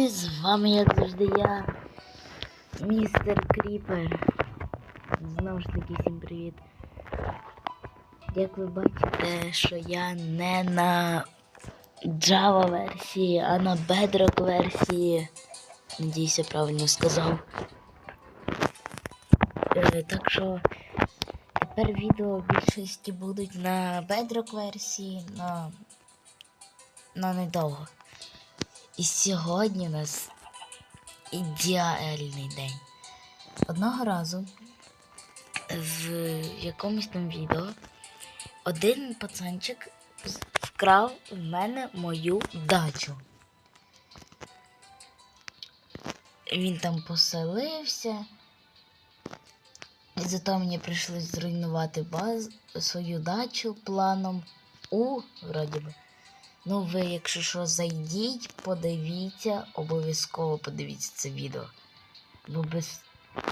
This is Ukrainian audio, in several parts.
друзі, з вами як завжди я, містер Кріпер. Знову ж таки, всім привіт. Як ви бачите, що я не на Java версії, а на Bedrock версії. Надіюсь, я правильно сказав. Е, так що тепер відео в більшості будуть на Bedrock версії, на, на недовго. І сьогодні у нас ідеальний день. Одного разу в якомусь там відео один пацанчик вкрав в мене мою дачу. Він там поселився. І зато мені прийшлось зруйнувати баз, свою дачу планом У, вроді би. Ну, ви, якщо що, зайдіть, подивіться, обов'язково подивіться це відео. Бо без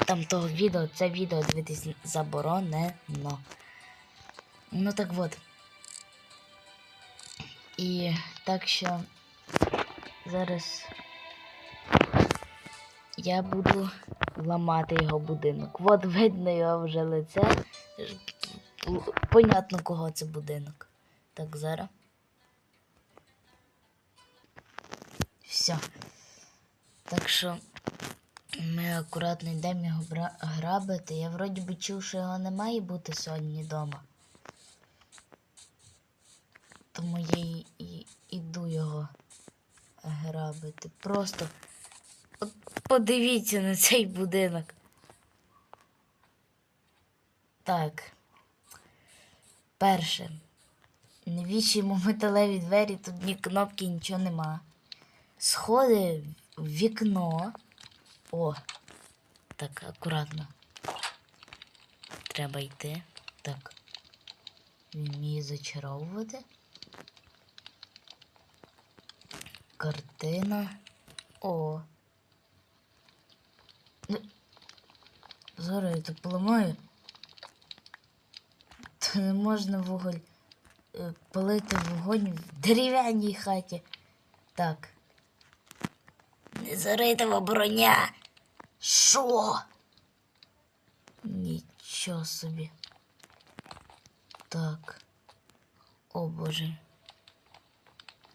там того відео, це відео дивитись заборонено. Ну так от. І так що зараз я буду ламати його будинок. От видно його вже лице. Понятно, кого це будинок. Так, зараз. Все. Так що ми акуратно йдемо його грабити. Я вроді би чув, що його не має бути сьогодні вдома. Тому я і, і іду його грабити. Просто от подивіться на цей будинок. Так. Перше. Навіщо йому металеві двері, тут ні кнопки, нічого нема. Сходи в вікно. О, так, акуратно. Треба йти. Так. Він вміє зачаровувати. Картина. О. Ну, Зараз я тут поламаю. То не можна вуголь е, палити вогонь в дерев'яній хаті. Так. Незаритова броня. Що? Нічого собі. Так. О боже.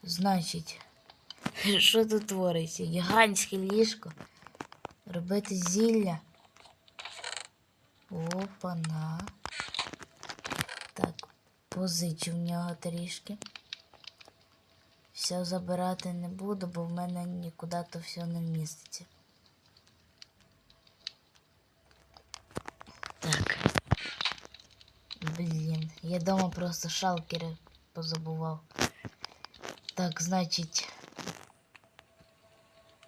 Значить, що тут твориться? Гігантське ліжко. Робити зілля. Опана. Так, позичу в нього трішки. Все забирати не буду, бо в мене нікуди то все не вміститься. Так. Блін, я дома просто шалкери позабував. Так, значить.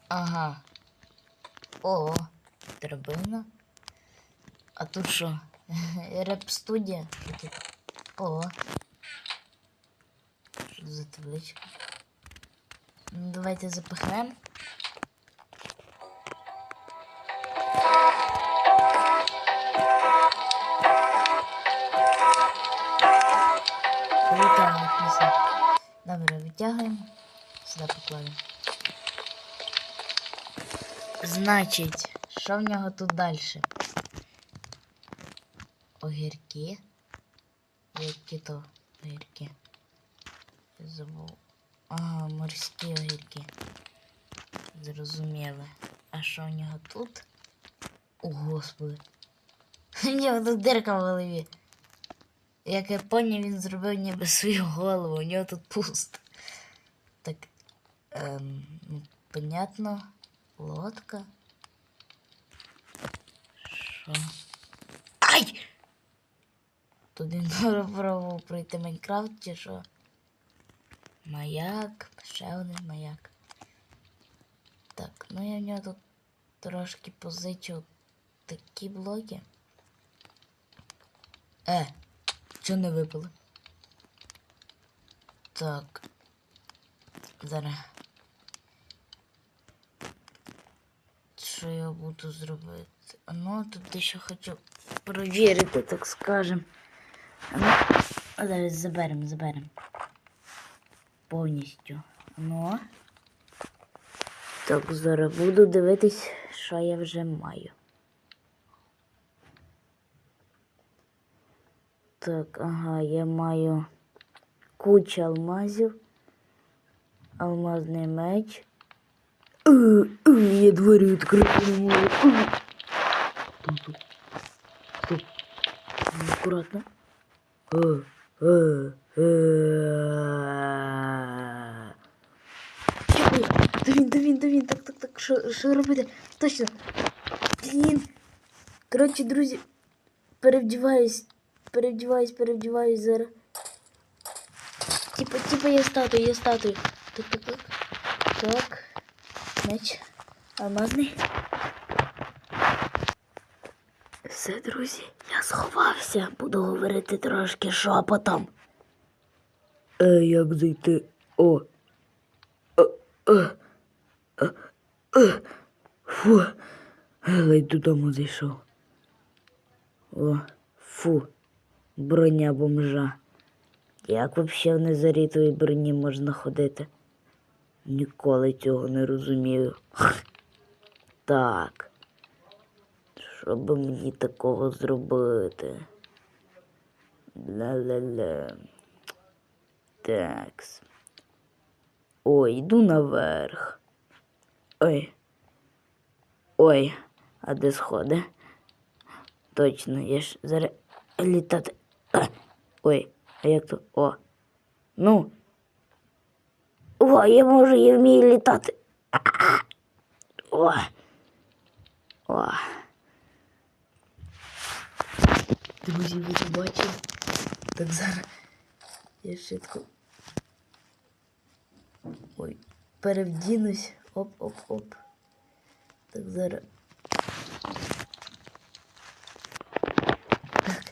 Ага. О, драбина. А тут що? Реп-студія? Що тут? О. Що за табличка? Давайте запихнемо. Добре, витягуємо. Сюди покладемо. Значить, що в нього тут далі? Огірки. Які то огірки? Я забув. Ага, морські огірки. Зрозуміли. А що у нього тут? О, господи. У нього тут дирка в голові. Як я поняв, він зробив ніби свою голову, у нього тут пусто. Так. Ем, ну, понятно. Лодка. Що? Ай! Тут він пробував пройти Майнкрафт чи що? Маяк, ще один маяк. Так, ну я в нього тут трошки позичив такі блоки. Е, що не випало? Так. Зараз. Що я буду зробити? Ну, тут дещо хочу перевірити, так скажем. Ну, зараз заберемо, заберемо. Повністю. Ну. Так, зараз буду дивитись, що я вже маю. Так, ага, я маю кучу алмазів, алмазний меч. Е, е, Я двері відкрити не можу. Е. Ну, Аккуратно. Да він, да він, да він, так, так, так, що, що робити? Точно. Блін. Коротше, друзі, перевдіваюсь, перевдіваюсь, перевдіваюсь зараз. Типа, типа я статую, я статую. Так, так, так. Так. Меч. Алмазний. Все, друзі, сховався. Буду говорити трошки шепотом. Е, як зайти? О. Е, е, е, е. Фу. Ледь додому зайшов. О, фу. Броня бомжа. Як взагалі в незарітовій броні можна ходити? Ніколи цього не розумію. Так. Що би мені такого зробити? Ля-ля-ля. Такс. Ой, йду наверх. Ой. Ой, а де сходи? Точно, я ж зараз літати. Ой, а як то? О. Ну. О, я можу, я вмію літати. О. О. Друзі, ви це бачили? Так зараз я швидко. Ой, перевдінусь. Оп-оп-оп. Так зараз. Так,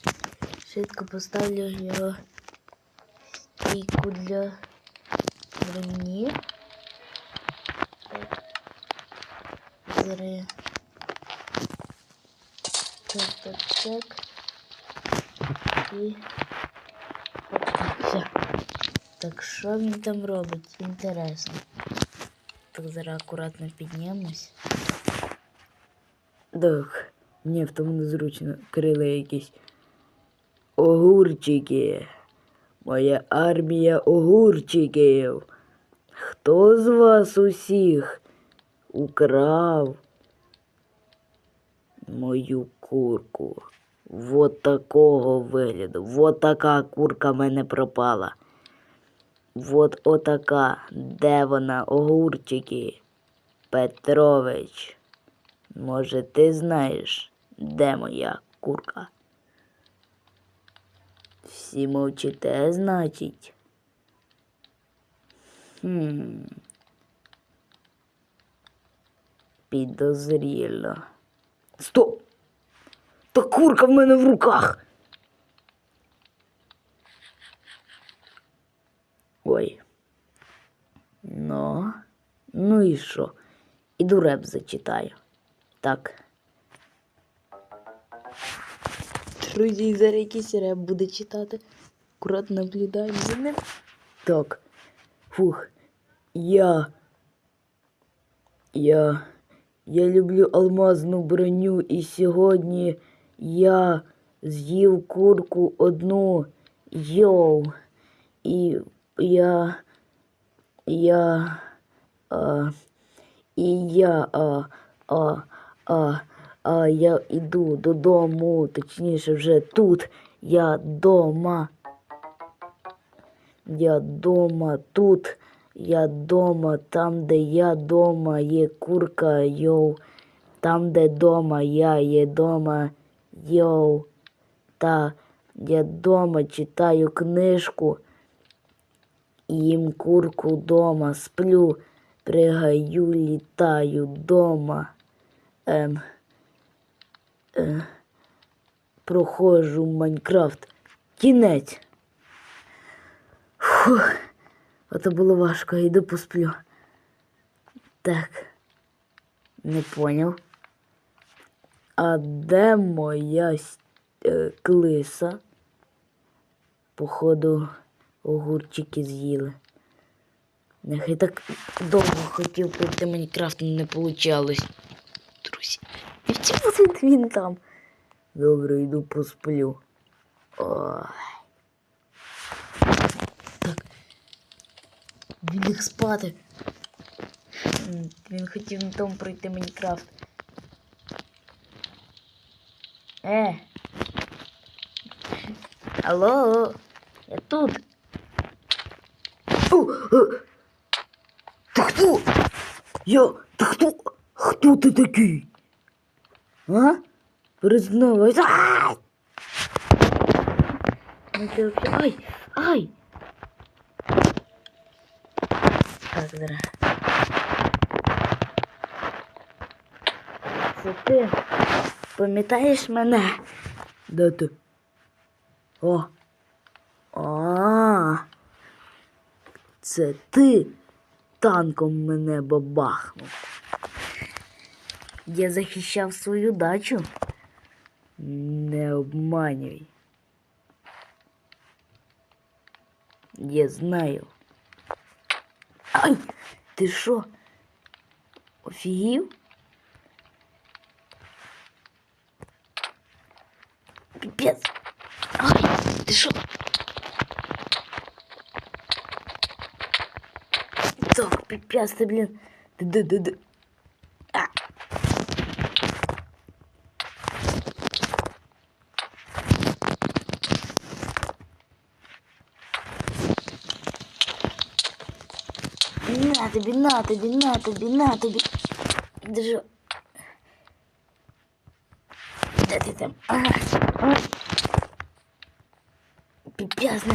швидко поставлю його стійку для броні. Зараз. Так, так, так. І. Все. Так що він там робить? Інтересно. Так зараз акуратно піднімемось. Так, мені в тому незручно крила якісь огурчики. Моя армія огурчиків. Хто з вас усіх украв мою курку? Вот такого вигляду. Вот така курка в мене пропала. Вот отака. Де вона? Огурчики. Петрович. Може, ти знаєш, де моя курка? Всі мовчите, значить. Хм. Підозріло. Стоп! Та курка в мене в руках. Ой. Ну, ну і що? Іду реп зачитаю. Так. Друзі, зараз якийсь реп буде читати. Акуратно наблюдаю за ним. Так. Фух. Я. Я. Я люблю алмазну броню, і сьогодні я з'їв курку одну. Йоу. І я. Я. А, і я. А, а, а, а я іду додому, точніше, вже тут. Я дома. Я дома тут. Я дома, там, де я дома, є курка, йоу. Там, де дома, я є дома, йоу. Та я дома читаю книжку. Їм курку дома, сплю, пригаю, літаю дома. Ем, е, проходжу Майнкрафт. Кінець. Фух. Ото було важко, йду посплю. Так. Не поняв. А де моя е, клиса? Походу, огурчики з'їли. Нехай так довго хотів пройти Майнкрафт, не получалось. Друзі. І чому він там? Добре, йду посплю. Ой. Так. Він ліг спати. Він хотів тому пройти Майнкрафт. Е. Алло, я тут. О, е. Ти хто? Я. Ти хто? Хто ти такий? А? Признавайся. Ай! Ну. Ай! Ай! Так, зараз. Це ти пам'ятаєш мене? Де ти? О. А. Це ти танком мене бабахнув. Я захищав свою дачу. Не обманюй. Я знаю. Ай! Ти що? Офігів? Що? Так, піпець, ти, блін. Ти де, де, де? А. На тобі, на тобі, на тобі, там? Ага. Ага. Піпязно.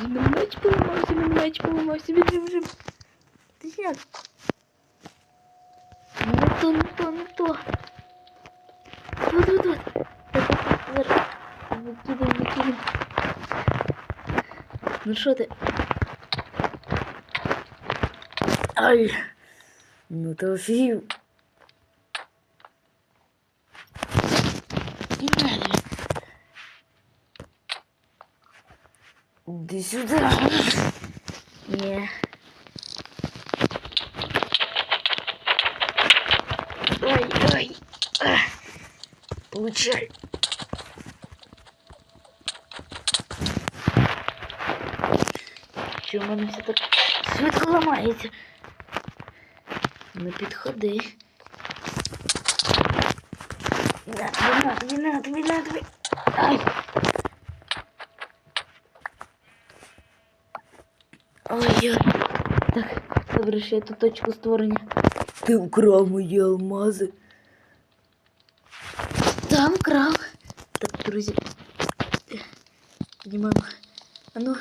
Мене меч поламався, мене меч поламався, біжи, біжи. Ти як? Не то, не то, не то. Тут, тут, тут. Так, так, так, зараз. Викидай, викидай. Ну що ти? Ай! Ну то офігів. Иди сюда. Не. Ай, ай. А. Получай. Чому в мене все так швидко ламається? Не підходи. На, тобі, на, тобі. Ай. Ой-ой. Так, добре, що я тут точку створення. Ти вкрав мої алмази. Там вкрав. Так, друзі. Піднімаємо. А ну,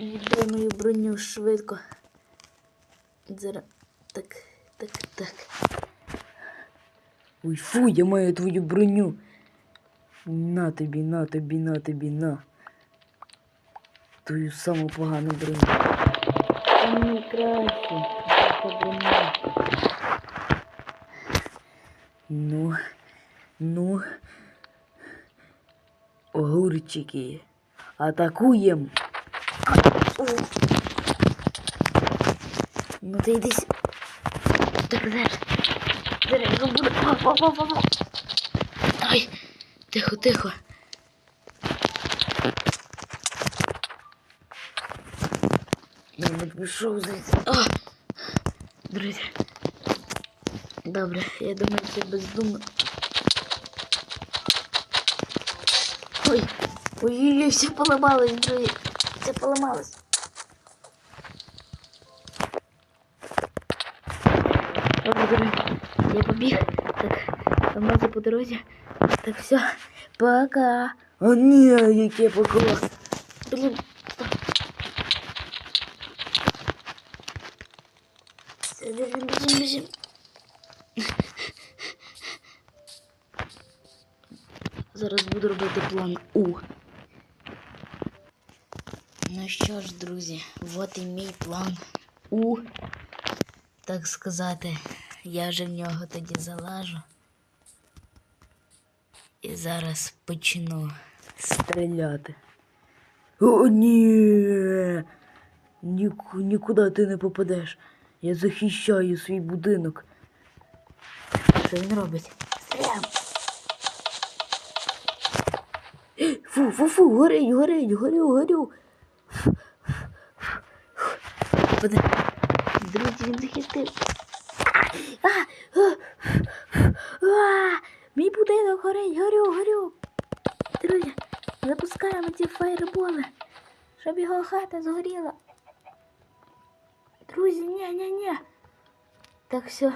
віддай мою броню швидко. Зараз. Так, так, так. Ой, фу, я маю твою броню. На тобі, на тобі, на тобі, на. Твою саму погану броню. Найкраще. Це броня. Ну, ну. Огурчики. Атакуєм. О. Ну ти йди. Так зараз. Зараз я буду. О, о, о, о, о. Ай, тихо, тихо. Я не пішов звідси. О! Друзі. Добре, я думаю, це бездумно. Ой, ой-ой-ой, все поламалось, друзі. Все поламалось. Побіг. Так, алмази по дорозі. Так, все. Пока. О, ні, яке пока. Блін. Все, біжим, біжим, біжим. Зараз буду робити план У. Ну що ж, друзі, от і мій план У. Так сказати, я вже в нього тоді залажу. І зараз почну стріляти. О, ні. Ніку, нікуди ти не попадеш. Я захищаю свій будинок. Що він робить? Стріляємо. Фу, фу, фу, горить, горить, горю, горю. Друзі, він захистив. А, а, мій будинок горить, горю, горю. Друзі, запускаємо ці фаєрболи, щоб його хата згоріла. Друзі, ні, ні, ні. Так все.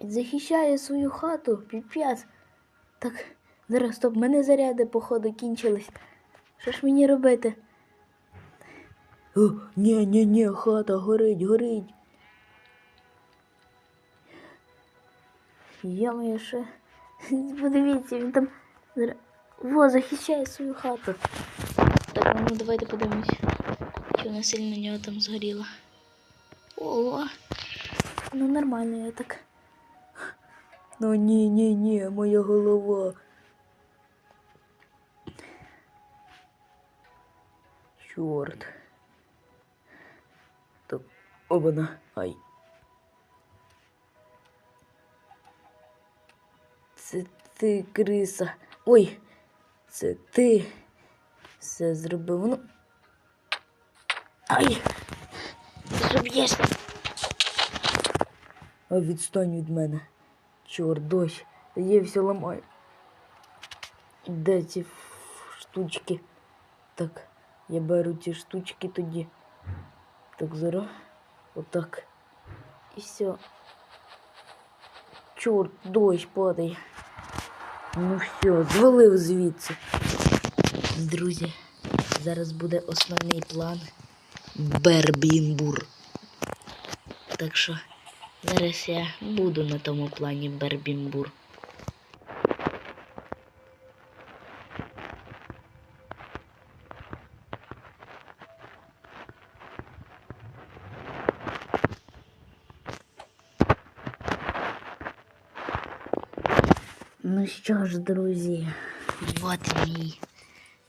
Він захищає свою хату, піпець. Так, зараз стоп, мене заряди, походу, кінчились. Що ж мені робити? Ні, ні, ні, хата горить, горить. Йо-моє, що? Подивіться, він там Во, захищає свою хату. Так, ну давайте подивимось, чи вона сильно у нього там згоріла. О, ну нормально я так. Ну ні, ні, ні, моя голова. Чорт. Так, обана. Ай. Це ти, криса. Ой, це ти все зробив. Ну. Ай! Ти б'єш? А відстань від мене. Чорт, дощ. Я все ламаю. Де ці штучки? Так, я беру ці штучки тоді. Так, зараз. Отак. І все. Чорт, дощ падає. Ну все, звалив звідси. Друзі, зараз буде основний план Бербінбур. Так що зараз я буду на тому плані Бербінбур. Ну що ж, друзі, от мій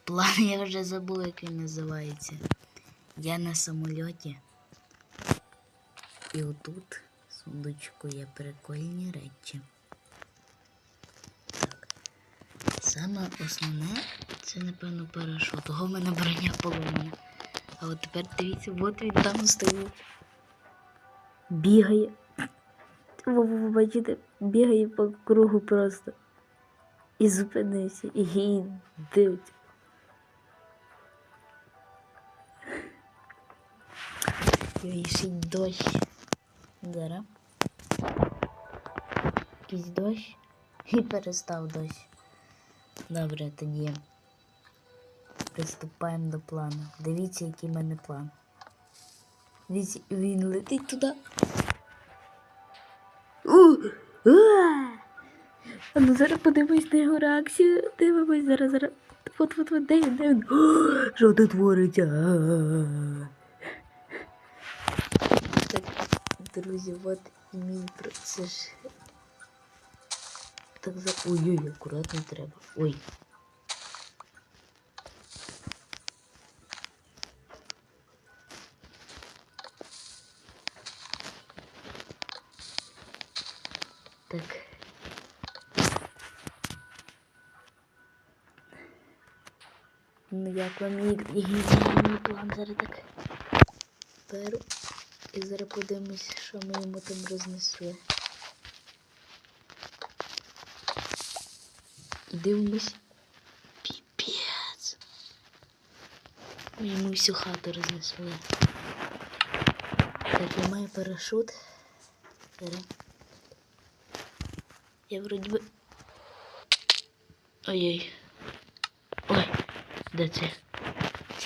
план, я вже забув, як він називається. Я на самольоті. І отут в сундучку є прикольні речі. Так. Саме основне це, напевно, парашут. Того в мене броня поломана. А от тепер дивіться, от він там стоїть. Бігає. Ви ви бачите, бігає по кругу просто. І зупинився, і і дивиться. Ой, ще й дощ. Зараз. Якийсь дощ. І перестав дощ. Добре, тоді приступаємо до плану. Дивіться, який в мене план. Дивіться, він летить туди. Зараз подивимось на його реакцію. Дивимось зараз, зараз. От, от, от, де він, де він? Що тут твориться? Так, друзі, от і мій процес. Так за. Ой-ой, акуратно треба. Ой. Так. Як вам мій, мій план зараз так беру. І зараз подивимось, що ми йому там рознесли. Дивимось. Піпець. Ми йому всю хату рознесли. Так, я маю парашут. Я вроді би. Ой-ой. Ой, де це?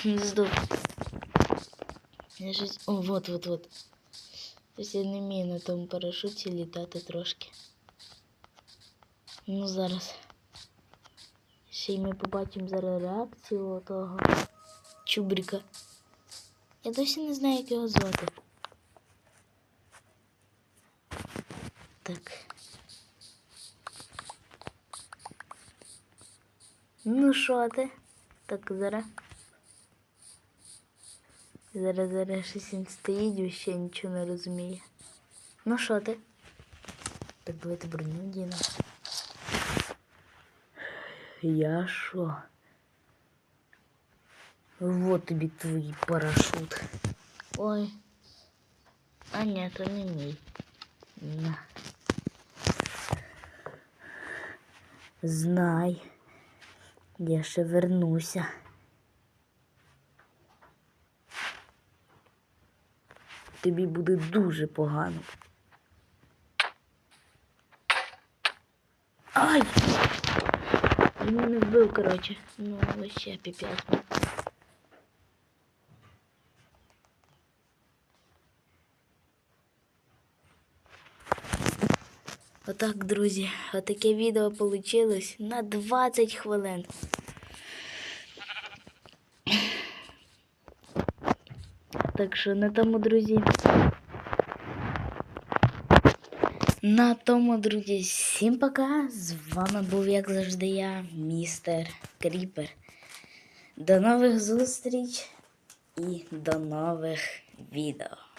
Не здох. Я щось... О, вот, вот, вот. Щось я не вмію на тому парашуті літати трошки. Ну, зараз. Ще й ми побачимо зараз реакцію того чубрика. Я досі не знаю, як його звати. Так. Ну що ти? Так зараз. Зараз зараз щось він стоїть, і ще нічого не розуміє. Ну що ти? Так давайте броню діну. Я що? Вот тобі твій парашут. Ой. А ні, то не мій. На. Знай. Я ще вернуся. Тобі буде дуже погано. Ай! Він мене вбив, коротше. Ну, вообще піпець. Отак, друзі, отаке відео вийшло на 20 хвилин. Так що на тому, друзі. На тому, друзі, всім пока. З вами був, як завжди, я, містер Кріпер. До нових зустріч і до нових відео.